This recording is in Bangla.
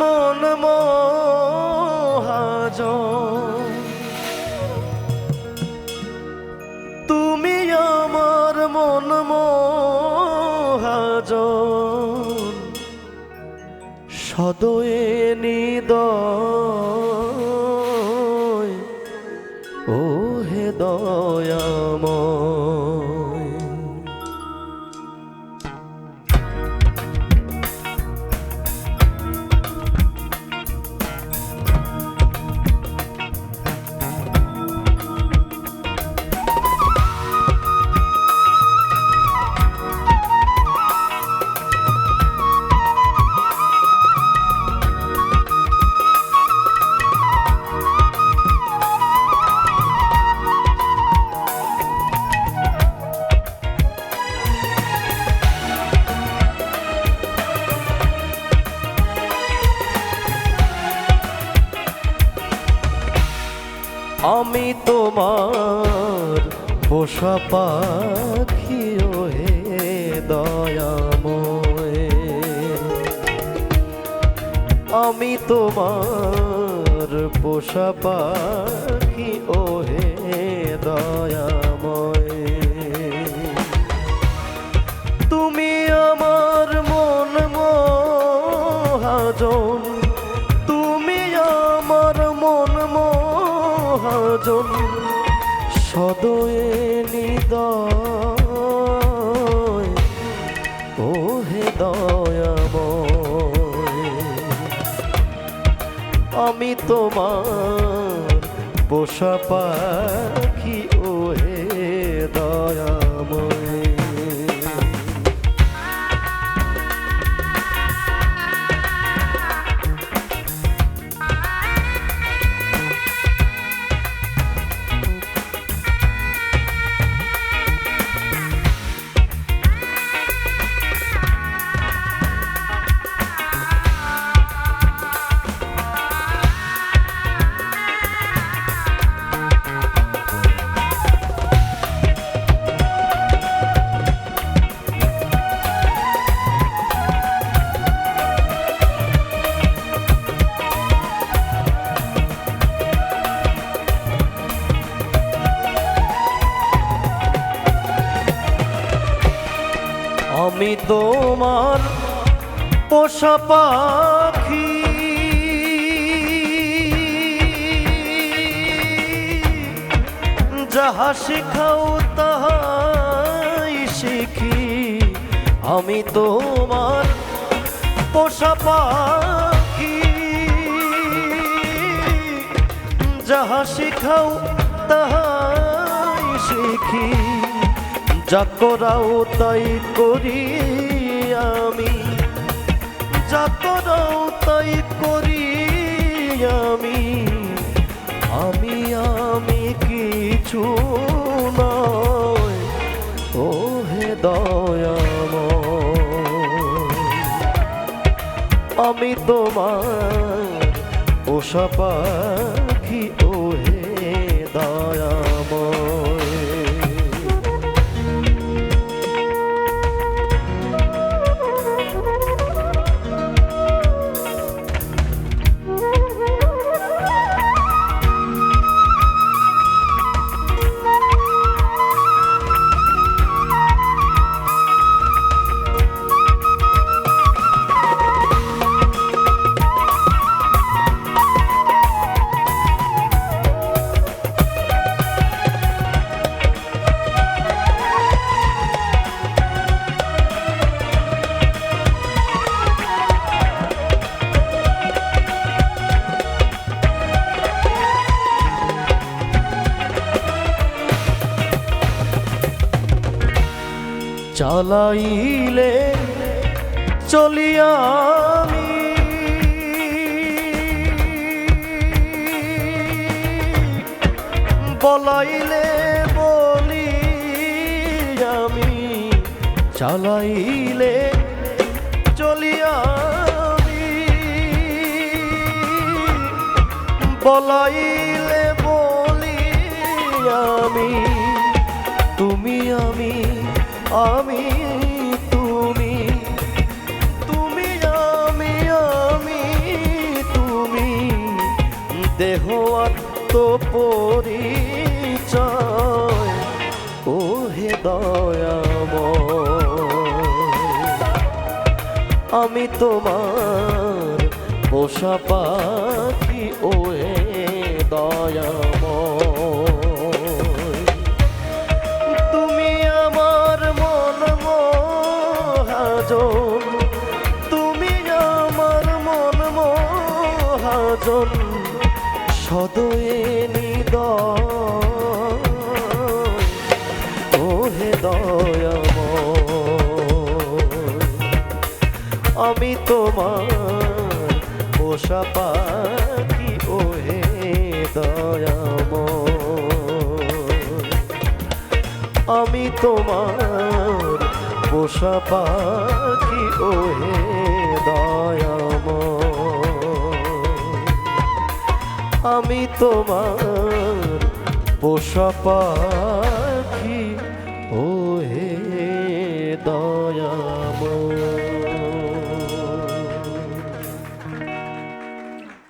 মন মহাজ তুমি আমার মন মহাজ সদয়ে নিদয় ও হে দয়াময়। আমি তোমার পোষা পাখি হে দয়াময়। আমি তোমার পোষা পাখি হে দয়াময় সদয়ে নিদয় ও হে দয়াময়। আমি তোমার পোষা পাখি ও হে দয়াময়। আমি তোমার পোষা পাখি। যাহা শিখাও তাহাই শিখি। আমি তোমার পোষা পাখি। যাহা শিখাও তাহাই শিখি। যা করাও তাই করি আমি। যা করাও তাই করি আমি। আমি আমি কিছু নয়। ও হে দয়াময়। আমি তোমার পাখি। চালাইলে চলিয়া আমি। বলাইলে বলি আমি চালাইলে চলিয়া বলাইলে বলি আমি আমি তুমি তুমি আমি আমি তুমি। দেহ আত্মপরিচয় ও হে দয়াময়। আমি তোমার পোষা পাখি ও হে দয়াময় মহাজন সদয়ে নিদয়। ও হে দয়াময়, আমি তোমার পোষা পাখি ও হে দয়াময়। আমি তোমার পোষা পাখি ও হে দয়াময়। আমি তোমার পোষা পাখি ও হে দয়াময়